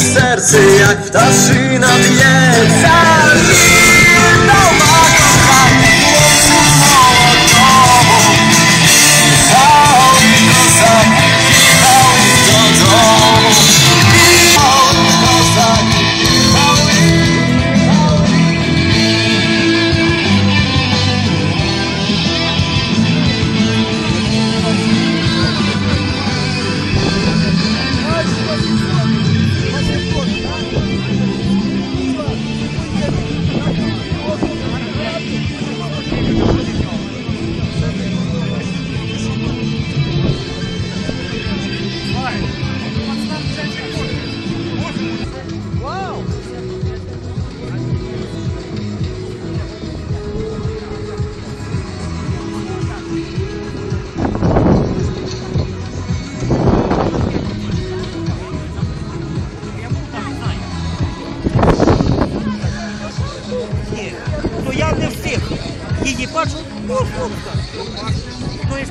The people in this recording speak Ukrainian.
serce jak ptaszyna bije za Ні, то я не встиг. Її бачу, ну, ну, Ну і ж